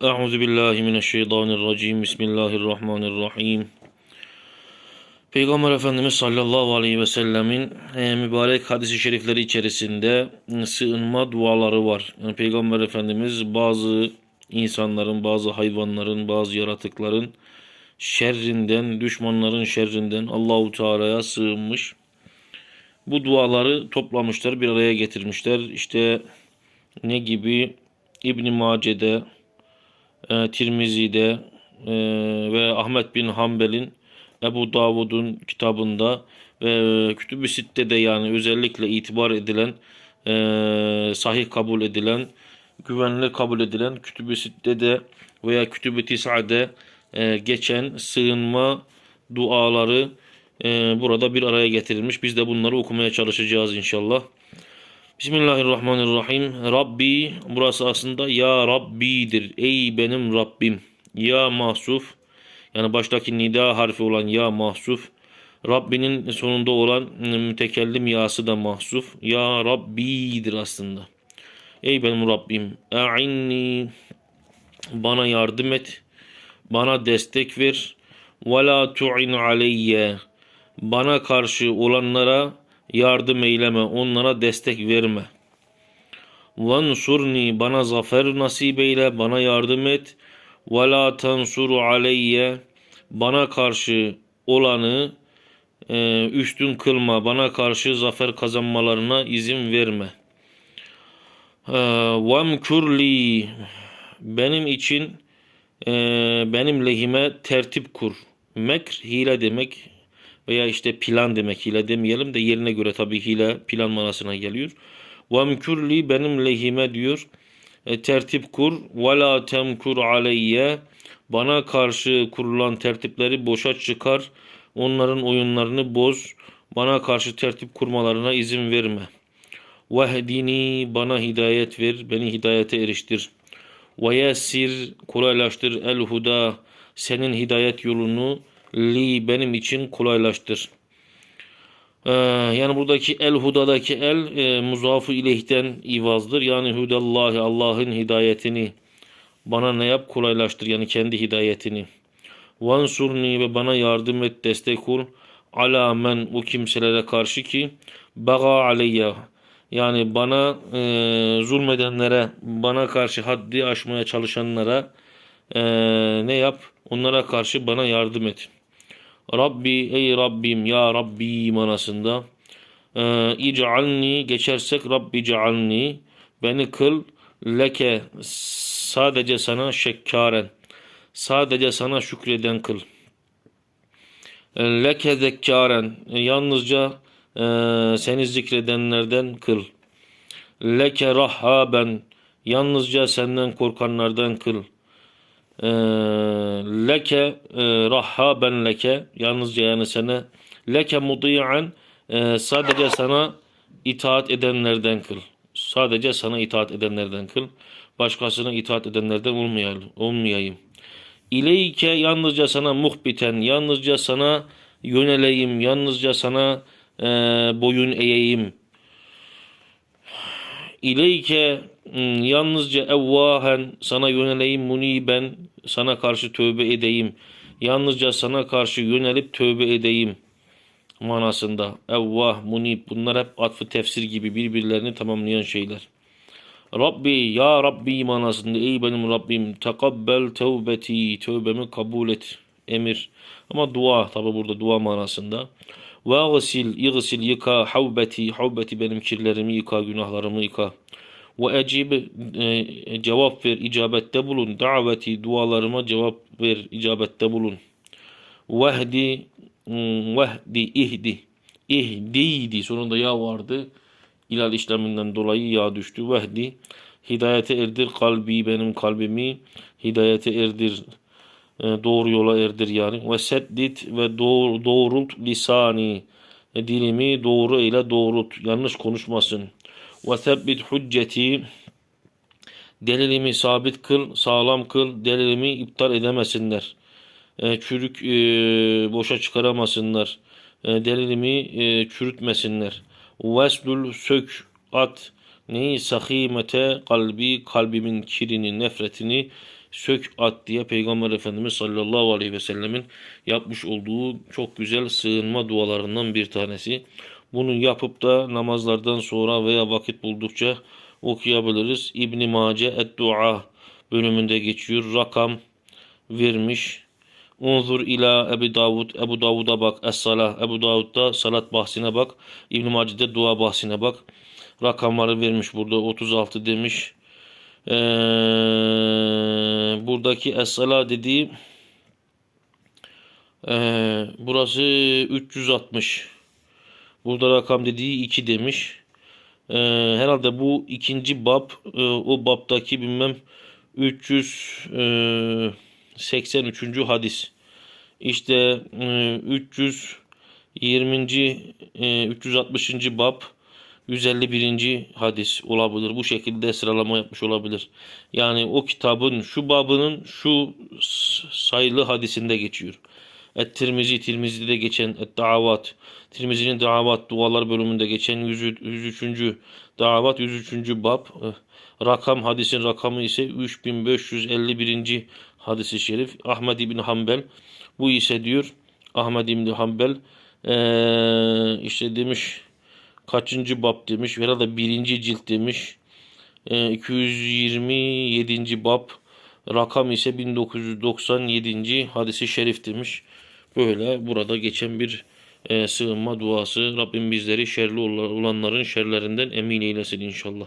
Euzu billahi mineşşeytanirracim. Bismillahirrahmanirrahim. Peygamber Efendimiz sallallahu aleyhi ve sellemin e, mübarek hadisi şerifleri içerisinde e, sığınma duaları var. Yani Peygamber Efendimiz bazı insanların, bazı hayvanların, bazı yaratıkların şerrinden, düşmanların şerrinden Allahu Teala'ya sığınmış. Bu duaları toplamışlar, bir araya getirmişler. İşte ne gibi İbn Mace'de, e, Tirmizi'de e, ve Ahmet bin Hanbel'in Ebu Davud'un kitabında ve Kütüb-i Sitte'de yani özellikle itibar edilen e, sahih kabul edilen güvenli kabul edilen Kütüb-i Sitte'de veya Kütüb-i Tis'ade e, geçen sığınma duaları e, burada bir araya getirilmiş. Biz de bunları okumaya çalışacağız inşallah. Bismillahirrahmanirrahim. Rabbi burası aslında ya Rabbi'dir. Ey benim Rabbim. Ya mahsuf yani baştaki nida harfi olan ya mahsuf. Rabbinin sonunda olan mütekellim yası da mahsuf. Ya Rabbi'dir aslında. Ey benim Rabbim. A'inni bana yardım et. Bana destek ver. Ve la tu'in aleyye. Bana karşı olanlara yardım eyleme, onlara destek verme. Vansurni bana zafer nasip eyle, bana yardım et. Ve la tansuru aleyye bana karşı olanı e, üstün kılma, bana karşı zafer kazanmalarına izin verme. Vemkurli benim için e, benim lehime tertip kur. Mekr hile demek veya işte plan demek hile demeyelim de yerine göre tabii hile plan manasına geliyor. Vemkurli benim lehime diyor. E, tertip kur. Ve la temkur aleyye bana karşı kurulan tertipleri boşa çıkar. Onların oyunlarını boz. Bana karşı tertip kurmalarına izin verme. Vehdini bana hidayet ver. Beni hidayete eriştir. Ve yessir kolaylaştır el huda senin hidayet yolunu li benim için kolaylaştır. Ee, yani buradaki el hudadaki el e, muzafı ileyhten ivazdır. Yani hudallahi Allah'ın hidayetini bana ne yap kolaylaştır yani kendi hidayetini. Vansurni ve bana yardım et destek ol. Ala men o kimselere karşı ki baga aleyya yani bana e, zulmedenlere bana karşı haddi aşmaya çalışanlara e, ne yap onlara karşı bana yardım et. Rabbi ey Rabbim ya Rabbi manasında. E, ic'alni geçersek Rabbi cealni beni kıl leke sadece sana şekkaren sadece sana şükreden kıl. E, leke zekkaren yalnızca e, seni zikredenlerden kıl. Leke rahhaben yalnızca senden korkanlardan kıl e, leke e, rahhaben leke yalnızca yani sana leke mudi'an e, sadece sana itaat edenlerden kıl sadece sana itaat edenlerden kıl başkasına itaat edenlerden olmayayım, olmayayım. İleyke yalnızca sana muhbiten, yalnızca sana yöneleyim, yalnızca sana e, boyun eğeyim. İleyke yalnızca evvahen sana yöneleyim muniben, sana karşı tövbe edeyim. Yalnızca sana karşı yönelip tövbe edeyim manasında. Evvah, munib bunlar hep atfı tefsir gibi birbirlerini tamamlayan şeyler. Rabbi ya Rabbi manasında ey benim Rabbim tekabbel tevbeti tövbemi kabul et emir. Ama dua tabi burada dua manasında. Ve gısil yıgısil yıka havbeti havbeti benim kirlerimi yıka günahlarımı yıka. Ve ecib e, cevap ver icabette bulun. Daveti dualarıma cevap ver icabette bulun. Vehdi vehdi ihdi ihdiydi sonunda ya vardı ilal işleminden dolayı ya düştü. Vehdi hidayete erdir kalbi benim kalbimi hidayete erdir doğru yola erdir yani. Ve seddit ve doğru, doğrult lisani dilimi doğru ile doğrult yanlış konuşmasın. Ve sebbit hücceti delilimi sabit kıl sağlam kıl delilimi iptal edemesinler. E, çürük e, boşa çıkaramasınlar. E, delilimi e, çürütmesinler. Veslul sök at neyi sakimete kalbi kalbimin kirini nefretini sök at diye Peygamber Efendimiz sallallahu aleyhi ve sellemin yapmış olduğu çok güzel sığınma dualarından bir tanesi. Bunu yapıp da namazlardan sonra veya vakit buldukça okuyabiliriz. İbn Mace et-Dua bölümünde geçiyor. Rakam vermiş. Unzur ila Ebu Davud. Ebu Davud'a bak. Es-Salah. Ebu Davud'da salat bahsine bak. İbn Mace'de dua bahsine bak. Rakamları vermiş burada. 36 demiş. Ee, buradaki Es-Salah dediği ee, burası 360. Burada rakam dediği 2 demiş. Ee, herhalde bu ikinci bab e, o babdaki bilmem 383. hadis. İşte e, 320. e, 360. bab 151. hadis olabilir. Bu şekilde sıralama yapmış olabilir. Yani o kitabın şu babının şu sayılı hadisinde geçiyor. Et-Tirmizi, Tirmizi'de geçen Et-Davat, Tirmizi'nin Davat dualar bölümünde geçen 100, 103. Davat 103. bab. Eh, Rakam hadisin rakamı ise 3551. hadisi şerif. Ahmed İbni Hanbel. Bu ise diyor Ahmed İbni Hanbel eee, işte demiş kaçıncı bab demiş. Herhalde birinci cilt demiş. Eee, 227. bab. Rakam ise 1997. hadisi şerif demiş. Böyle burada geçen bir e, sığınma duası. Rabbim bizleri şerli olanların şerlerinden emin eylesin inşallah.